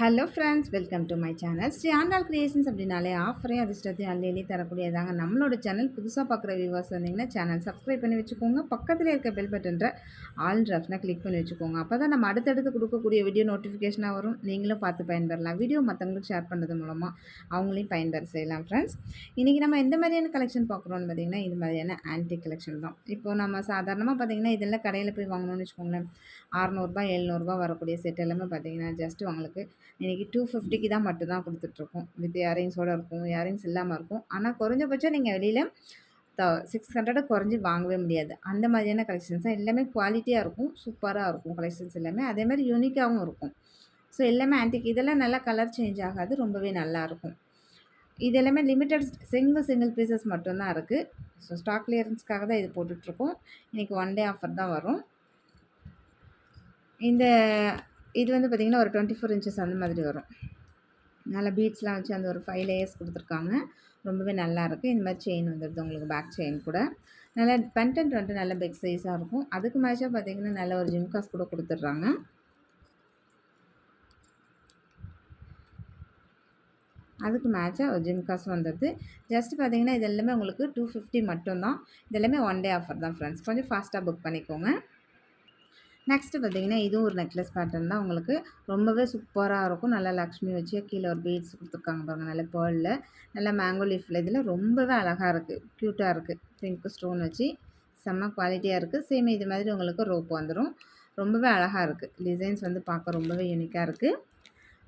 Hello friends welcome to my channel. Sri Andal creations அப்படின்னாலே ஆஃபரையும் அதிர்ஷ்டத்தையும் அள்ளி அள்ளி தரக்கூடியதாங்க. நம்மளோட சேனல் புதுசாக பார்க்குற வியூவர்ஸ் வந்தீங்கன்னா சேனல் சப்ஸ்கிரைப் பண்ணி வச்சுக்கோங்க. பக்கத்தில் இருக்க பெல் பட்டன்ற ஆல் ட்ரஃப்னா கிளிக் பண்ணி வச்சுக்கோங்க. அப்போ தான் நம்ம அடுத்தடுத்து கொடுக்கக்கூடிய வீடியோ நோட்டிஃபிகேஷனாக வரும். நீங்களும் பார்த்து பயன்பெறலாம். வீடியோ மற்றவங்களுக்கு ஷேர் பண்ணுறது மூலமாக அவங்களையும் பயன்பெற செய்யலாம் ஃப்ரெண்ட்ஸ் இன்றைக்கி நம்ம எந்த மாதிரியான கலெக்ஷன் பார்க்குறோன்னு பார்த்திங்கன்னா இது மாதிரியான ஆன்டிக் கலெக்ஷன் தான். இப்போ நம்ம சாதாரணமாக பார்த்தீங்கன்னா இதெல்லாம் கடையில் போய் வாங்கணும்னு வச்சுக்கோங்களேன். அறநூறுபா எழுநூறுபா வரக்கூடிய செட் எல்லாமே பார்த்தீங்கன்னா ஜஸ்ட் உங்களுக்கு இன்றைக்கி டூ ஃபிஃப்டிக்கு தான் மட்டும்தான் கொடுத்துட்ருக்கோம். வித் இயரிங்ஸோடு இருக்கும் இயரிங்ஸ் இல்லாமல் இருக்கும். ஆனால் குறைஞ்சபட்சம் நீங்கள் வெளியில் த சிக்ஸ் ஹண்ட்ரடை குறைஞ்சி வாங்கவே முடியாது. அந்த மாதிரியான கலெக்ஷன்ஸ் தான் எல்லாமே குவாலிட்டியாக இருக்கும் சூப்பராக இருக்கும் கலெக்ஷன்ஸ் எல்லாமே. அதேமாதிரி யூனிக்காகவும் இருக்கும். ஸோ எல்லாமே ஆன்டிக் இதெல்லாம் நல்லா கலர் சேஞ்ச் ஆகாது ரொம்பவே நல்லாயிருக்கும் இது எல்லாமே லிமிட்டட் சிங்கிள் சிங்கிள் பீசஸ் மட்டும்தான் இருக்குது ஸோ ஸ்டாக் கிளியரன்ஸ்க்காக தான் இது போட்டுட்ருக்கோம். இன்றைக்கி ஒன் டே ஆஃபர் தான் வரும். இந்த இது வந்து பார்த்திங்கன்னா ஒரு டுவெண்ட்டி ஃபோர் இன்ச்சஸ் அந்த மாதிரி வரும். நல்லா பீட்ஸ்லாம் வச்சு அந்த ஒரு ஃபைவ் லேயர்ஸ் கொடுத்துருக்காங்க. ரொம்பவே நல்லாயிருக்கு இந்த மாதிரி செயின் வந்துடுது உங்களுக்கு பேக் செயின் கூட. நல்லா பென்டென்ட் வந்துட்டு நல்ல பிக் சைஸாக இருக்கும். அதுக்கு மேட்சாக பார்த்திங்கன்னா நல்ல ஒரு ஜிம்காஸ் கூட கொடுத்துட்றாங்க. அதுக்கு மேட்சாக ஒரு ஜிம்காஸ் வந்துடுது ஜஸ்ட் பார்த்திங்கன்னா இது எல்லாமே உங்களுக்கு டூ ஃபிஃப்டி மட்டும்தான். இது எல்லாமே ஒன் டே ஆஃபர் தான் ஃப்ரெண்ட்ஸ் கொஞ்சம் ஃபாஸ்ட்டாக புக் பண்ணிக்கோங்க. நெக்ஸ்ட்டு பார்த்தீங்கன்னா இதுவும் ஒரு நெக்லஸ் பேட்டர்ன் தான். உங்களுக்கு ரொம்பவே சூப்பராக இருக்கும். நல்லா லக்ஷ்மி வச்சு கீழே ஒரு பீட்ஸ் கொடுத்துருக்காங்க பாருங்கள் நல்ல பேர்லில் நல்லா மேங்கோ லீஃபில் இதில் ரொம்பவே அழகாக இருக்குது க்யூட்டாக இருக்குது பிங்க் ஸ்டோன் வச்சு செம்ம குவாலிட்டியாக இருக்குது சேம் இது மாதிரி உங்களுக்கு ரோப் வந்துடும் ரொம்பவே அழகாக இருக்குது டிசைன்ஸ் வந்து பார்க்க ரொம்பவே யூனிக்காக இருக்குது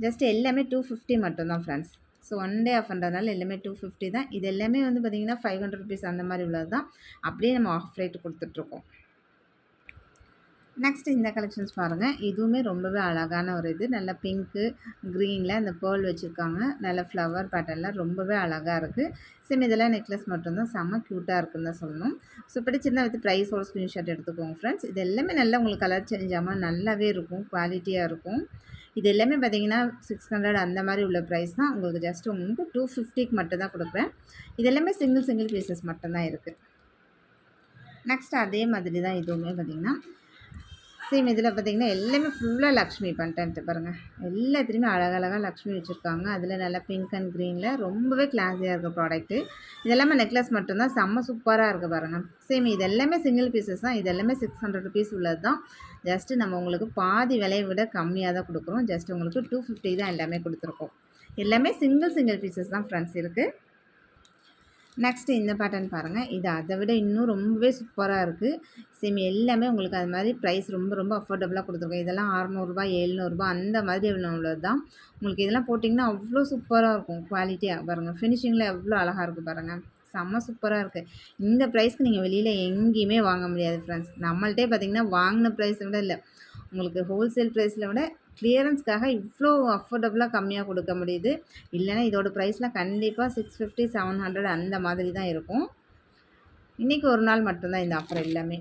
ஜஸ்ட் எல்லாமே டூ ஃபிஃப்டி மட்டும்தான் friends so one day off எல்லாமே டூ ஃபிஃப்டி தான். இது எல்லாமே வந்து பார்த்திங்கன்னா ஃபைவ் ஹண்ட்ரட் ருபீஸ் அந்த மாதிரி உள்ளது தான். அப்படியே நம்ம ஆஃப் ரேட்டு கொடுத்துட்ருக்கோம் நெக்ஸ்ட் இந்த கலெக்ஷன்ஸ் பாருங்கள் இதுவுமே ரொம்பவே அழகான ஒரு இது. நல்ல பிங்க்கு க்ரீனில் இந்த பேர்ல் வச்சுருக்காங்க. நல்ல ஃப்ளவர் பேட்டர்லாம் ரொம்பவே அழகாக இருக்குது சேம் இதெல்லாம் நெக்லஸ் மட்டும்தான். செம்ம க்யூட்டாக இருக்குன்னு தான் சொல்லணும். ஸோ பிடிச்சிருந்தா வித் ப்ரைஸோட ஸ்க்ரீன்ஷாட் எடுத்துக்கோங்க ஃப்ரெண்ட்ஸ் இது எல்லாமே நல்லா உங்களுக்கு கலர் சேஞ்ச் ஆகாமல் நல்லாவே இருக்கும். குவாலிட்டியாக இருக்கும். இது எல்லாமே பார்த்தீங்கன்னா சிக்ஸ் ஹண்ட்ரட் அந்த மாதிரி உள்ள ப்ரைஸ் தான். உங்களுக்கு ஜஸ்ட் உங்களுக்கு டூ ஃபிஃப்டிக்கு மட்டும் தான் கொடுக்குறேன். இது எல்லாமே சிங்கிள் சிங்கிள் பீசஸ் மட்டும்தான் இருக்குது நெக்ஸ்ட் அதே மாதிரி தான் இதுவுமே பார்த்திங்கன்னா சேம் இதில் பார்த்திங்கன்னா எல்லாமே ஃபுல்லாக லக்ஷ்மி கண்டென்ட்டு பாருங்கள் எல்லாத்துலேயுமே அழகழகாக லக்ஷ்மி வச்சுருக்காங்க. அதில் நல்லா பிங்க் அண்ட் க்ரீனில் ரொம்பவே கிளாஸியாக இருக்குது ப்ராடக்ட்டு இதெல்லாமே நெக்லஸ் மட்டும்தான். செம்ம சூப்பராக இருக்குது பாருங்கள் சேம் இது எல்லாமே சிங்கிள் பீசஸ் தான். இது எல்லாமே சிக்ஸ் ஹண்ட்ரட் ருபீஸ் உள்ளது தான் ஜஸ்ட்டு நம்ம உங்களுக்கு பாதி விலையை விட கம்மியாக தான் கொடுக்குறோம். ஜஸ்ட் உங்களுக்கு டூ ஃபிஃப்டி தான் எல்லாமே கொடுத்துருக்கோம். எல்லாமே சிங்கிள் சிங்கிள் பீசஸ் தான் ஃப்ரெண்ட்ஸ் இருக்குது நெக்ஸ்ட்டு இந்த பேட்டர்ன் பாருங்கள் இது அதை விட இன்னும் ரொம்பவே சூப்பராக இருக்குது சேம் எல்லாமே உங்களுக்கு அது மாதிரி ப்ரைஸ் ரொம்ப ரொம்ப அஃபோர்டபுளாக கொடுத்துருக்கோம். இதெல்லாம் அறநூறுபா எழுநூறுபா அந்த மாதிரி உள்ளது தான் உங்களுக்கு இதெல்லாம் போட்டிங்கன்னா அவ்வளோ சூப்பராக இருக்கும். குவாலிட்டியாக பாருங்கள் ஃபினிஷிங்கில் எவ்வளோ அழகாக இருக்குது பாருங்கள் செம்ம சூப்பராக இருக்குது இந்த ப்ரைஸ்க்கு நீங்கள் வெளியில் எங்கேயுமே வாங்க முடியாது ஃப்ரெண்ட்ஸ் நம்மள்கிட்டே பார்த்தீங்கன்னா வாங்கின ப்ரைஸை விட இல்லை. உங்களுக்கு ஹோல்சேல் ப்ரைஸில் விட கிளியரன்ஸ்க்காக இவ்வளோ அஃபோர்டபுளாக கம்மியாக கொடுக்க முடியுது. இல்லைன்னா இதோட ப்ரைஸ்லாம் கண்டிப்பாக சிக்ஸ் ஃபிஃப்டி செவன் ஹண்ட்ரட் அந்த மாதிரி தான் இருக்கும். இன்றைக்கி ஒரு நாள் மட்டும்தான் இந்த ஆஃபர் எல்லாமே.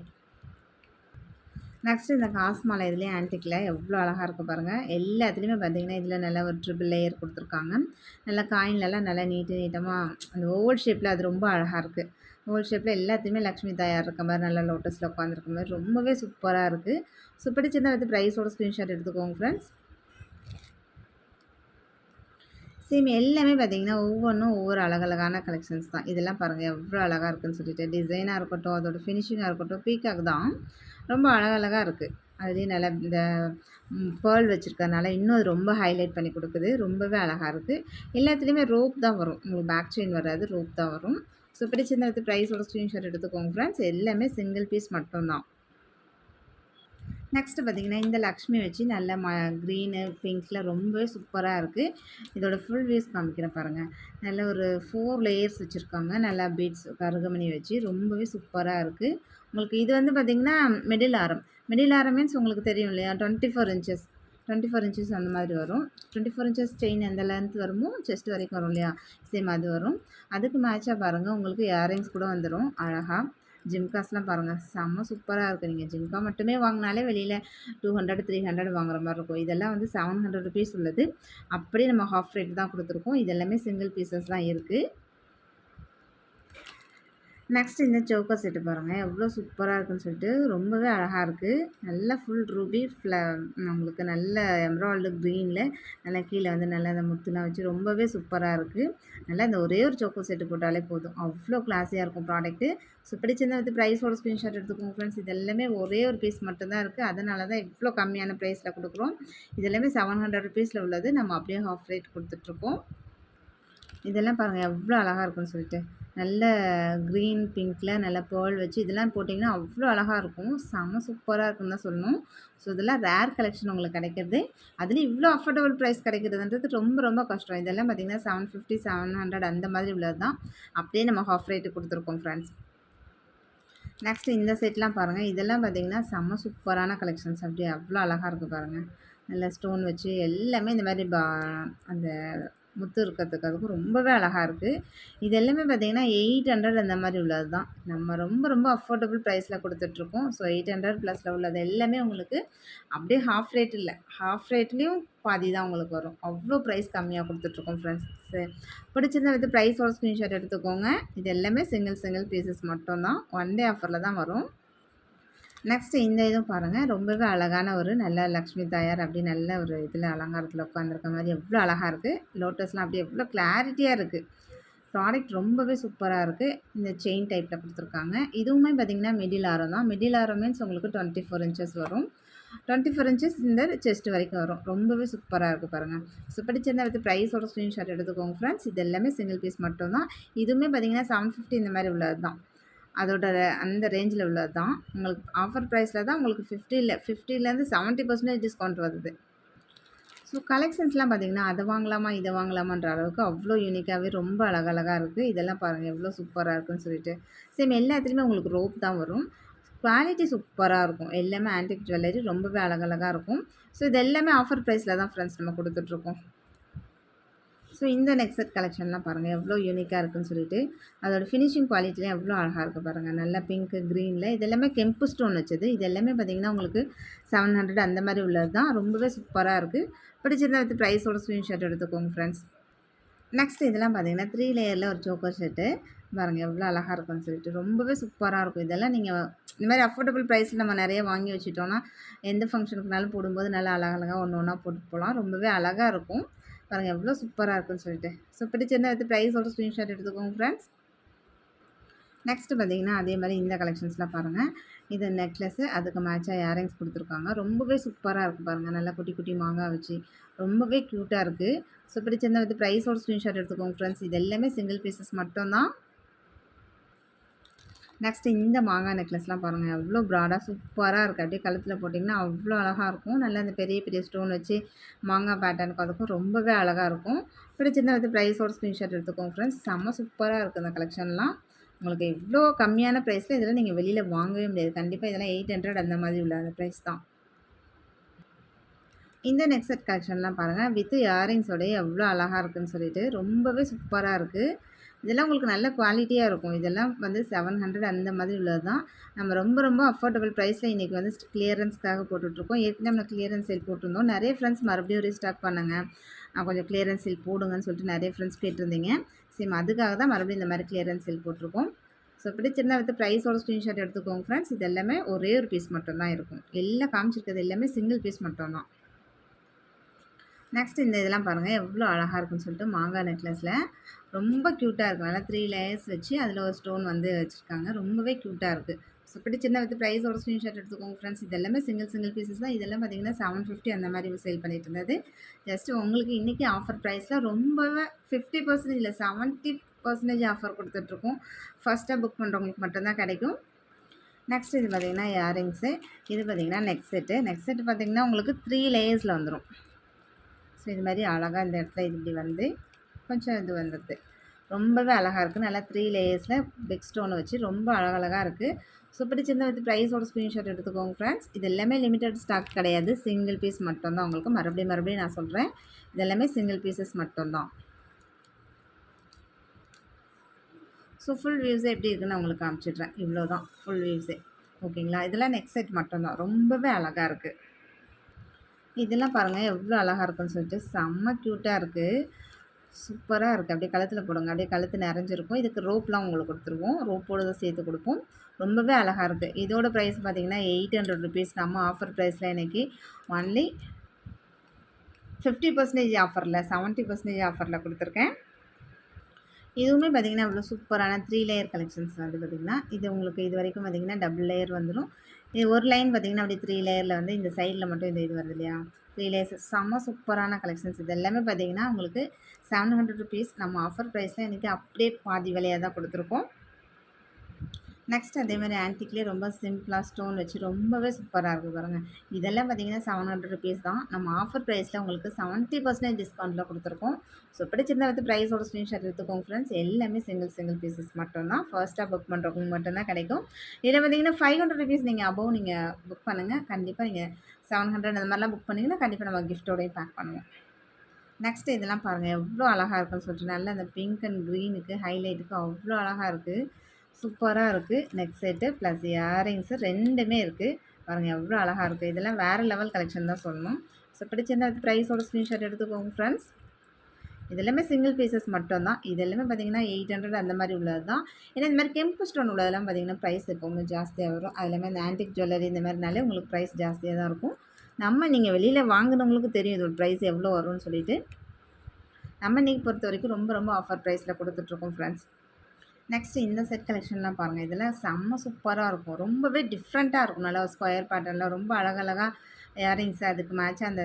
நெக்ஸ்ட்டு இந்த காஸ்மாலை இதுலேயே ஆன்டிக்கில் எவ்வளோ அழகாக இருக்குது பாருங்கள் எல்லாத்துலேயுமே பார்த்தீங்கன்னா இதில் நல்லா ஒரு ட்ரிபிள் லேயர் கொடுத்துருக்காங்க. நல்லா காயின்லலாம் நல்லா நீட்டு நீட்டமாக அந்த ஓல்ட் ஷேப்பில் அது ரொம்ப அழகாக இருக்குது ஹோல் ஷேப்பில் எல்லாத்தையுமே லக்ஷ்மி தாயார் இருக்க மாதிரி நல்லா லோட்டஸில் உட்காந்துருக்க மாதிரி ரொம்பவே சூப்பராக இருக்குது ஸோ பிடிச்சிருந்தால் வந்து ப்ரைஸோட ஸ்க்ரீன்ஷாட் எடுத்துக்கோங்க ஃப்ரெண்ட்ஸ் சேம் எல்லாமே பார்த்தீங்கன்னா ஒவ்வொன்றும் ஒவ்வொரு அழகழகான கலெக்ஷன்ஸ் தான். இதெல்லாம் பாருங்கள் எவ்வளோ அழகாக இருக்குதுன்னு சொல்லிட்டு. டிசைனாக இருக்கட்டும் அதோட ஃபினிஷிங்காக இருக்கட்டும் பீக்காக தான். ரொம்ப அழகழகாக இருக்குது அதுலேயும் நல்லா இந்த பேர்ல் வச்சுருக்கறனால இன்னும் அது ரொம்ப ஹைலைட் பண்ணி கொடுக்குது. ரொம்பவே அழகாக இருக்குது எல்லாத்துலேயுமே ரோப் தான் வரும். உங்களுக்கு பேக் செயின் வராது ரோப் தான் வரும். ஸோ பிடிச்சிருந்த எடுத்து ப்ரைஸோட ஸ்க்ரீன்ஷாட் எடுத்துக்கோங்க ஃப்ரெண்ட்ஸ் எல்லாமே சிங்கிள் பீஸ் மட்டும்தான். நெக்ஸ்ட்டு பார்த்திங்கன்னா இந்த லக்ஷ்மி வச்சு நல்ல ம க்ரீனு பிங்க்கில் ரொம்பவே சூப்பராக இருக்குது இதோட ஃபுல் வியூஸ் காமிக்கிறேன் பாருங்கள் நல்ல ஒரு ஃபோர் லேயர்ஸ் வச்சுருக்காங்க. நல்லா பீட்ஸ் கருகமணி வச்சு ரொம்பவே சூப்பராக இருக்குது உங்களுக்கு இது வந்து பார்த்திங்கன்னா மிடில் ஆரம். மிடில் ஆரம் மீன்ஸ் உங்களுக்கு தெரியும் இல்லையா? Twenty four inches twenty four inches அந்த மாதிரி வரும். டுவெண்ட்டி ஃபோர் இன்ச்சஸ் செயின் எந்த லென்த் வருமோ செஸ்ட் வரைக்கும் வரும் இல்லையா? சேம் அது வரும். அதுக்கு மேட்சாக பாருங்கள் உங்களுக்கு இயரிங்ஸ் கூட வந்துடும் அழகாக ஜிம்காஸ்லாம் பாருங்கள் செம்ம சூப்பராக இருக்குது நீங்கள் ஜிம்கா மட்டுமே வாங்கினாலே வெளியில் டூ ஹண்ட்ரட் த்ரீ ஹண்ட்ரட் வாங்குற மாதிரி இருக்கும். இதெல்லாம் வந்து செவன் ஹண்ட்ரட் ருபீஸ் உள்ளது. அப்படியே நம்ம ஹாஃப் ரேட் தான் கொடுத்துருக்கோம். இதெல்லாமே சிங்கிள் பீசஸ் தான் இருக்குது நெக்ஸ்ட் இந்த சோக்கோ செட்டு பாருங்கள் எவ்வளோ சூப்பராக இருக்குன்னு சொல்லிட்டு ரொம்பவே அழகாக இருக்குது நல்லா ஃபுல் ரூபி ஃப்ள நம்மளுக்கு நல்ல எம்ராய்டு க்ரீனில் நல்லா கீழே வந்து நல்லா அந்த முத்துலாம் வச்சு ரொம்பவே சூப்பராக இருக்குது நல்லா இந்த ஒரே ஒரு சோக்கோ செட்டு போட்டாலே போதும். அவ்வளோ கிளாஸியாக இருக்கும் ப்ராடக்ட்டு ஸோ பிடிச்சிருந்தா வந்து ப்ரைஸோட ஸ்க்ரீன்ஷாட் எடுத்துக்கோங்க ஃப்ரெண்ட்ஸ் இது எல்லாமே ஒரே ஒரு பீஸ் மட்டும்தான் இருக்குது அதனால தான் இவ்வளோ கம்மியான ப்ரைஸில் கொடுக்குறோம். இது எல்லாமே செவன் ஹண்ட்ரட் ருபீஸில் உள்ளது. நம்ம அப்படியே ஹாஃப் ரேட் கொடுத்துட்ருக்கோம் இதெல்லாம் பாருங்கள் எவ்வளோ அழகாக இருக்குன்னு சொல்லிட்டு. நல்ல க்ரீன் பிங்க்கில் நல்ல பேர்ல் வச்சு இதெல்லாம் போட்டிங்கன்னா அவ்வளோ அழகாக இருக்கும். செம சூப்பராக இருக்குன்னு தான் சொல்லணும். ஸோ இதெல்லாம் ரேர் கலெக்ஷன் உங்களுக்கு கிடைக்கிறது. அதில் இவ்வளோ அஃபோர்டபுள் ப்ரைஸ் கிடைக்கிறதுன்றது ரொம்ப ரொம்ப கஷ்டம். இதெல்லாம் பார்த்திங்கன்னா செவன் ஃபிஃப்டி செவன் ஹண்ட்ரட் அந்த மாதிரி உள்ளது தான். அப்படியே நம்ம ஹாஃப் ரேட்டு கொடுத்துருக்கோம் ஃப்ரெண்ட்ஸ் நெக்ஸ்ட்டு இந்த செட்லாம் பாருங்கள் இதெல்லாம் பார்த்திங்கன்னா செம்ம சூப்பரான கலெக்ஷன்ஸ் அப்படியே அவ்வளோ அழகாக இருக்குது பாருங்கள் நல்ல ஸ்டோன் வச்சு எல்லாமே இந்த மாதிரி பா அந்த முத்து இருக்கிறதுக்கு அதுக்கும் ரொம்பவே அழகாக இருக்குது இது எல்லாமே பார்த்திங்கன்னா எயிட் ஹண்ட்ரட் அந்த மாதிரி உள்ளது தான் நம்ம ரொம்ப ரொம்ப அஃபோர்டபுள் ப்ரைஸில் கொடுத்துட்ருக்கோம். ஸோ எயிட் ஹண்ட்ரட் ப்ளஸில் உள்ளது எல்லாமே உங்களுக்கு அப்படியே ஹாஃப் ரேட் இல்லை. ஹாஃப் ரேட்லேயும் பாதி தான் உங்களுக்கு வரும். அவ்வளோ ப்ரைஸ் கம்மியாக கொடுத்துட்ருக்கோம் ஃப்ரெண்ட்ஸ் பிடிச்சிருந்தா வந்து ப்ரைஸோட ஸ்க்ரீன்ஷாட் எடுத்துக்கோங்க. இது எல்லாமே சிங்கிள் சிங்கிள் பீசஸ் மட்டும்தான். ஒன் டே ஆஃபரில் தான் வரும். நெக்ஸ்ட்டு இந்த இதுவும் பாருங்கள் ரொம்பவே அழகான ஒரு நல்ல லக்ஷ்மி தாயார் அப்படி நல்ல ஒரு இதில் அலங்காரத்தில் உட்காந்துருக்க மாதிரி எவ்வளோ அழகாக இருக்குது லோட்டஸ்லாம் அப்படியே எவ்வளோ கிளாரிட்டியாக இருக்குது ப்ராடக்ட் ரொம்பவே சூப்பராக இருக்குது இந்த செயின் டைப்பில் கொடுத்துருக்காங்க. இதுவுமே பார்த்திங்கன்னா மிடில் ஆரம் தான். மிடில் ஆரம் மீன்ஸ் உங்களுக்கு டுவெண்ட்டி ஃபோர் இன்ச்சஸ் வரும். டுவெண்ட்டி ஃபோர் இன்ச்சஸ் இந்த செஸ்ட் வரைக்கும் வரும். ரொம்பவே சூப்பராக இருக்குது பாருங்கள் ஸோ பிடிச்சிருந்தா வந்து ப்ரைஸோட ஸ்க்ரீன்ஷாட் எடுத்துக்கோங்க ஃப்ரெண்ட்ஸ் இது எல்லாமே சிங்கிள் பீஸ் மட்டும்தான். இதுவுமே பார்த்திங்கன்னா செவன் ஃபிஃப்டி இந்த மாதிரி உள்ளது தான் அதோட அந்த ரேஞ்சில் உள்ளது தான். உங்களுக்கு ஆஃபர் ப்ரைஸில் தான் உங்களுக்கு ஃபிஃப்டியில் ஃபிஃப்டிலேருந்து செவன்ட்டி பர்சன்டேஜ் டிஸ்கவுண்ட் வருது. ஸோ கலெக்ஷன்ஸ்லாம் பார்த்திங்கன்னா அதை வாங்கலாமா இதை வாங்கலாமான்ற அளவுக்கு அவ்வளோ யூனிக்காகவே ரொம்ப அழகழகாக இருக்குது இதெல்லாம் பாருங்கள் எவ்வளோ சூப்பராக இருக்குன்னு சொல்லிட்டு. சேம் எல்லாத்துலேயுமே உங்களுக்கு ரோப் தான் வரும். குவாலிட்டி சூப்பராக இருக்கும். எல்லாமே ஆன்டிக் ஜுவல்லரி ரொம்பவே அழகழகாக இருக்கும். ஸோ இது எல்லாமே ஆஃபர் ப்ரைஸில் தான் ஃப்ரெண்ட்ஸ் நம்ம கொடுத்துட்ருக்கோம் ஸோ இந்த நெக் செட் கலெக்ஷன்லாம் பாருங்கள் எவ்வளோ யூனிக்காக இருக்குன்னு சொல்லிட்டு அதோட ஃபினிஷிங் குவாலிட்டிலாம் எவ்வளோ அழகாக இருக்குது பாருங்கள் நல்லா பிங்க்கு க்ரீனில் இது எல்லாமே கெம்பு ஸ்டோன் வச்சது. இது எல்லாமே பார்த்திங்கன்னா உங்களுக்கு செவன் ஹண்ட்ரட் அந்த மாதிரி உள்ளது தான் ரொம்பவே சூப்பராக இருக்குது பிடிச்சிருந்தா வந்து ப்ரைஸோட ஸ்க்ரீன்ஷாட் எடுத்துக்கோங்க ஃப்ரெண்ட்ஸ் நெக்ஸ்ட் இதெல்லாம் பார்த்தீங்கன்னா த்ரீ லேயரில் ஒரு சோக்கர் ஷர்ட்டு பாருங்கள் எவ்வளோ அழகாக இருக்கும்னு சொல்லிட்டு. ரொம்பவே சூப்பராக இருக்கும். இதெல்லாம் நீங்கள் இந்த மாதிரி அஃபோர்டபுள் ப்ரைஸில் நம்ம நிறைய வாங்கி வச்சுட்டோன்னா எந்த ஃபங்க்ஷனுக்குனாலும் போடும்போது நல்லா அழகழகாக ஒன்று ஒன்றா போட்டு போகலாம். ரொம்பவே அழகாக இருக்கும். பாருங்கள் எவ்வளோ சூப்பராக இருக்குன்னு சொல்லிட்டு. ஸோ பிடிச்சிருந்தால் எடுத்து ப்ரைஸோட ஸ்க்ரீன்ஷாட் எடுத்துக்கோங்க ஃப்ரெண்ட்ஸ் நெக்ஸ்ட்டு பார்த்தீங்கன்னா அதே மாதிரி இந்த கலெக்ஷன்ஸ்லாம் பாருங்கள் இது நெக்லஸ்ஸு அதுக்கு மேட்சாக இயரிங்ஸ் கொடுத்துருக்காங்க. ரொம்பவே சூப்பராக இருக்குது பாருங்கள் நல்லா குட்டி குட்டி மாங்காய் வச்சு. ரொம்பவே க்யூட்டாக இருக்குது ஸோ பிடிச்சிருந்தால் வந்து ப்ரைஸோட ஸ்க்ரீன்ஷாட் எடுத்துக்கோங்க ஃப்ரெண்ட்ஸ் இது எல்லாமே சிங்கிள் பீசஸ் மட்டும்தான். நெக்ஸ்ட்டு இந்த மாங்காய் நெக்லஸ்லாம் பாருங்கள் அவ்வளோ ப்ராடாக சூப்பராக இருக்குது அப்படியே கழுத்தில் போட்டிங்கன்னா அவ்வளோ அழகாக இருக்கும். நல்லா அந்த பெரிய பெரிய ஸ்டோன் வச்சு மாங்காய் பேட்டர்னுக்கு அதுக்கும் ரொம்பவே அழகாக இருக்கும். பிடிச்சிருந்தா வந்து ப்ரைஸோட ஸ்க்ரீன்ஷாட் எடுத்துக்கோங்க ஃப்ரெண்ட்ஸ் செம்ம சூப்பராக இருக்குது அந்த கலெக்ஷன்லாம் உங்களுக்கு இவ்வளோ கம்மியான ப்ரைஸில் இதெல்லாம் நீங்கள் வெளியில் வாங்கவே முடியாது. கண்டிப்பாக இதெல்லாம் எயிட் ஹண்ட்ரட் அந்த மாதிரி உள்ள அந்த ப்ரைஸ் தான். இந்த நெக்ஸ்ட் கலெக்ஷன்லாம் பாருங்கள் வித் இயரிங்ஸோடய எவ்வளோ அழகாக இருக்குதுன்னு சொல்லிட்டு ரொம்பவே சூப்பராக இருக்குது இதெல்லாம் உங்களுக்கு நல்ல குவாலிட்டியாக இருக்கும். இதெல்லாம் வந்து செவன் ஹண்ட்ரட் அந்த மாதிரி உள்ளது தான் நம்ம ரொம்ப ரொம்ப அஃபோர்டபுள் ப்ரைஸில் இன்றைக்கி வந்து கிளியரன்ஸ்க்காக போட்டுட்ருக்கோம். ஏற்கனவே நம்ம கிளியரன்ஸ் சேல் போட்டிருந்தோம். நிறைய ஃப்ரெண்ட்ஸ் மறுபடியும் ரீஸ்டாக் பண்ணுங்க. கொஞ்சம் கிளியரன்ஸ் சேல் போடுங்கன்னு சொல்லிட்டு நிறைய ஃப்ரெண்ட்ஸ் கேட்டிருந்தீங்க. சேம் அதுக்காக தான் மறுபடியும் இந்த மாதிரி கிளியரன்ஸ் சேல் போட்டிருக்கோம். ஸோ பிடிச்சிருந்தா வந்து ப்ரைஸோட ஸ்க்ரீன்ஷாட் எடுத்துக்கோங்க ஃப்ரெண்ட்ஸ் இது எல்லாமே ஒரே ஒரு பீஸ் மட்டும்தான் இருக்கும். எல்லாம் காமிச்சிருக்கிறது எல்லாமே சிங்கிள் பீஸ் மட்டும்தான். நெக்ஸ்ட் இந்த இதெல்லாம் பாருங்கள் எவ்வளோ அழகாக இருக்குன்னு சொல்லிட்டு மாங்காய் நெக்லஸில் ரொம்ப க்யூட்டாக இருக்கும் நல்லா த்ரீ லேயர்ஸ் வச்சு அதில் ஒரு ஸ்டோன் வந்து வச்சுருக்காங்க. ரொம்பவே க்யூட்டாக இருக்குது ஸோ பிடிச்சிருந்தா வித் ப்ரைஸோட ஸ்க்ரீன்ஷாட் எடுத்துக்கோங்க ஃப்ரெண்ட்ஸ் இதெல்லாமே சிங்கிள் சிங்கிள் பீசஸ் தான். இதெல்லாம் பார்த்தீங்கன்னா செவன் ஃபிஃப்டி அந்த மாதிரி சேல் பண்ணிட்டு இருந்தது. ஜஸ்ட்டு உங்களுக்கு இன்றைக்கி ஆஃபர் ப்ரைஸில் ரொம்பவே ஃபிஃப்டி பர்சன்டேஜ் இல்லை செவன்ட்டி பர்சன்டேஜ் ஆஃபர் கொடுத்துட்ருக்கோம். ஃபஸ்ட்டாக புக் பண்ணுறவங்களுக்கு மட்டும்தான் கிடைக்கும். நெக்ஸ்ட் இது பார்த்திங்கன்னா இயரிங்ஸு இது பார்த்திங்கன்னா நெக் செட்டு நெக் செட்டு பார்த்திங்கன்னா உங்களுக்கு த்ரீ லேயர்ஸில் வந்துடும் ஸோ இது மாதிரி அழகாக இந்த இடத்துல இது இப்படி வந்து கொஞ்சம் இது வந்தது. ரொம்பவே அழகாக இருக்குது நல்லா த்ரீ லேயர்ஸில் பெக் ஸ்டோனை வச்சு ரொம்ப அழகழகாக இருக்குது ஸோ சின்ன வந்து ப்ரைஸோட ஸ்க்ரீன்ஷாட் எடுத்துக்கோங்க ஃப்ரெண்ட்ஸ் இது எல்லாமே லிமிட்டட் ஸ்டாக் கிடையாது. சிங்கிள் பீஸ் மட்டும்தான் உங்களுக்கு. மறுபடியும் மறுபடியும் நான் சொல்கிறேன் இது எல்லாமே சிங்கிள் பீசஸ் மட்டும்தான். ஸோ ஃபுல் வியூஸே எப்படி இருக்குன்னு உங்களுக்கு காமிச்சிட்றேன். இவ்வளோ தான் ஃபுல் வியூஸே ஓகேங்களா இதெல்லாம் நெக்ஸ்ட் செட் மட்டும்தான். ரொம்பவே அழகாக இருக்குது இதெல்லாம் பாருங்கள் எவ்வளோ அழகாக இருக்குன்னு சொல்லிட்டு செம்ம க்யூட்டாக இருக்குது சூப்பராக இருக்குது அப்படியே கழுத்தில் போடுங்க. அப்படியே கழுத்து நிறைஞ்சிருக்கும். இதுக்கு ரோப்லாம் உங்களுக்கு கொடுத்துருவோம். ரோப்போடு தான் சேர்த்து கொடுப்போம். ரொம்பவே அழகாக இருக்குது இதோட ப்ரைஸ் பார்த்தீங்கன்னா எயிட் ஹண்ட்ரட் ருபீஸ் நம்ம ஆஃபர் ப்ரைஸில் இன்றைக்கி ஒன்லி ஃபிஃப்டி பர்சன்டேஜ் ஆஃபரில் செவன்ட்டி பர்சன்டேஜ் ஆஃபரில் கொடுத்துருக்கேன். இதுவுமே பார்த்திங்கன்னா இவ்வளோ சூப்பரான த்ரீ லேயர் கலெக்ஷன்ஸ் வந்து பார்த்திங்கன்னா இது உங்களுக்கு இது வரைக்கும் பார்த்திங்கன்னா டபுள் லேயர் வந்துடும் இது ஒரு லைன் பார்த்திங்கன்னா அப்படி த்ரீ லேயரில் வந்து இந்த சைடில் மட்டும் இந்த இது வருது இல்லையா? த்ரீ செம்ம சூப்பரான கலெக்ஷன்ஸ் இது எல்லாமே பார்த்தீங்கன்னா உங்களுக்கு செவன் ஹண்ட்ரட் ருபீஸ் நம்ம ஆஃபர் ப்ரைஸில் இன்றைக்கி அப்படியே பாதி விலையாக தான் கொடுத்துருக்கோம். நெக்ஸ்ட் அதே மாதிரி ஆன்டிக்லேயே ரொம்ப சிம்பிளாக ஸ்டோன் வச்சு ரொம்பவே சூப்பராக இருக்குது பாருங்கள் இதெல்லாம் பார்த்தீங்கன்னா செவன் ஹண்ட்ரட் ருபீஸ் தான். நம்ம ஆஃபர் ப்ரைஸில் உங்களுக்கு செவன்ட்டி பர்சன்டேஜ் டிஸ்கவுண்ட்டில் கொடுத்துருக்கோம். ஸோ பிடிச்சிருந்தா வந்து ப்ரைஸோட ஸ்க்ரீன்ஷாட் எடுத்துக்கோங்க ஃப்ரெண்ட்ஸ் எல்லாமே சிங்கிள் சிங்கிள் பீசஸ் மட்டும்தான். ஃபர்ஸ்ட்டாக புக் பண்ணுறவங்க மட்டும்தான் கிடைக்கும். இதில் பார்த்தீங்கன்னா ஃபைவ் ஹண்ட்ரட் ருபீஸ் நீங்கள் அபவ் நீங்கள் புக் பண்ணுங்கள் கண்டிப்பாக நீங்கள் செவன் ஹண்ட்ரட் அந்த மாதிரிலாம் புக் பண்ணிங்கன்னா கண்டிப்பாக நம்ம கிஃப்ட்டோடையும் பேக் பண்ணுவோம். நெக்ஸ்ட்டு இதெல்லாம் பாருங்கள் எவ்வளோ அழகாக இருக்குன்னு சொல்லிட்டு. நல்லா அந்த பிங்க் அண்ட் க்ரீனுக்கு ஹைலைட்டுக்கு அவ்வளோ அழகாக இருக்குது சூப்பராக இருக்குது நெக் செட்டு ப்ளஸ் இயரிங்ஸு ரெண்டுமே இருக்குது பாருங்கள் எவ்வளோ அழகாக இருக்குது இதெல்லாம் வேறு லெவல் கலெக்ஷன் தான் சொல்லணும். ஸோ பிடிச்சிருந்தா அது ப்ரைஸோட ஸ்க்ரீன்ஷாட் எடுத்துக்கோங்க ஃப்ரெண்ட்ஸ் இதெல்லாமே சிங்கிள் பீசஸ் மட்டும்தான். இது எல்லாமே பார்த்தீங்கன்னா எயிட் ஹண்ட்ரட் அந்த மாதிரி உள்ளது தான் ஏன்னா இந்த மாதிரி கெம்பு ஸ்டோன் உள்ளதெல்லாம் பார்த்தீங்கன்னா ப்ரைஸ் எப்போவுமே ஜாஸ்தியாக வரும். அது எல்லாமே இந்த ஆன்டிக் ஜுவல்லரி இந்த மாதிரினாலே உங்களுக்கு ப்ரைஸ் ஜாஸ்தியாக தான் இருக்கும். நம்ம நீங்கள் வெளியில் வாங்கினவங்களுக்கு தெரியும் இதோட ப்ரைஸ் எவ்வளோ வரும்னு சொல்லிட்டு. நம்ம இன்றைக்கி பொறுத்த வரைக்கும் ரொம்ப ரொம்ப ஆஃபர் ப்ரைஸில் கொடுத்துட்ருக்கோம் ஃப்ரெண்ட்ஸ் நெக்ஸ்ட்டு இந்த செட் கலெக்ஷன்லாம் பாருங்கள் இதெல்லாம் செம்ம சூப்பராக இருக்கும். ரொம்பவே டிஃப்ரெண்ட்டாக இருக்கும். நல்லா ஸ்கொயர் பேட்டர்னில் ரொம்ப அழகழகாக இயரிங்ஸ் அதுக்கு மேட்சாக அந்த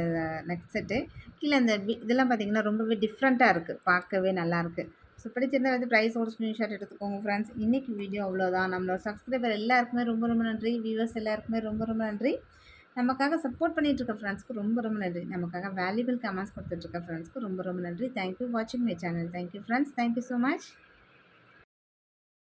நெக் செட்டு கீழே அந்த இதெல்லாம் பார்த்திங்கன்னா ரொம்பவே டிஃப்ரெண்ட்டாக இருக்குது பார்க்கவே நல்லாயிருக்கு ஸோ பிடிச்சிருந்தா வந்து ப்ரைஸோட ஸ்க்ரீன்ஷாட் எடுத்துக்கோங்க ஃப்ரெண்ட்ஸ் இன்றைக்கி வீடியோ அவ்வளோதான் நம்மளோட சப்ஸ்கிரைபர் எல்லாருக்குமே ரொம்ப ரொம்ப நன்றி. வியூவர்ஸ் எல்லாருக்குமே ரொம்ப ரொம்ப நன்றி. நமக்காக சப்போர்ட் பண்ணிகிட்டு இருக்க ஃப்ரெண்ட்ஸ்க்கு ரொம்ப ரொம்ப நன்றி. நமக்காக வேல்யூபிள் கமெண்ட்ஸ் கொடுத்துட்ருக்க ஃப்ரெண்ட்ஸ்க்கு ரொம்ப ரொம்ப நன்றி. தேங்க்யூ வாட்சிங் my channel thank you friends thank you so much